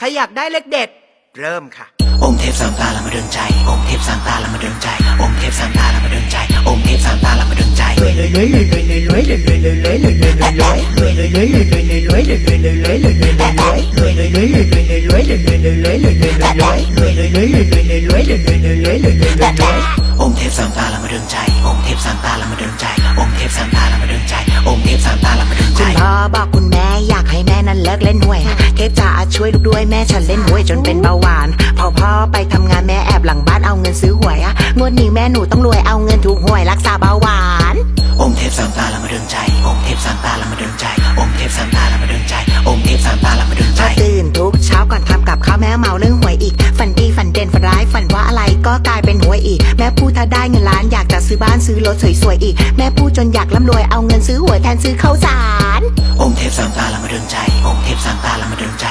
ใครอยากได้เลขเด็ด เริ่มค่ะ องค์เทพสามตาละมาดนใจ องค์เทพสามตาละมาดนใจ องค์เทพสามตาละมาดนใจ องค์เทพสามตาละมาดนใจองค์เทพสามตาละมาดนใจองค์เทพสามตาละมาดนใจองค์เทพสามตาละมาดนใจองค์เทพสามตาละมาดนใจคุณพ่อบอกคุณแม่อยากให้แม่นั้น เลิกเล่นหวย เทพจ๋าช่วยลูกด้วยแม่ฉันเล่นหวยจนเป็นเบาหวาน พอพ่อไปทำงานแม่แอบหลังบ้านเอาเงินซื้อหวยอะงวดนี้แม่หนูต้องรวยเอาเงินถูกหวยรักษาเบาหวาน องค์เทพสามตาละมาดนใจ องค์เทพสามตาละมาดนใจ องค์เทพสามตาละมาดนใจ องค์เทพสามตาละมาดนใจพอตื่นทุกเช้าก่อนทำกับข้าวแม่เมาเรื่องหวยอีก ฝันดีฝันเด่นฝันร้ายฝันว่าอะไรก็กลายเป็นหวยอีก แม่พูดถ้าได้เงินล้านอยากจะซื้อบ้านซื้อรถสวยๆอีก แม่พูดจนอยากร่ำรวยเอาเงินซื้อหวยแทนซื้อข้าวสารองค์ เทพสามตาละมาเดินใจ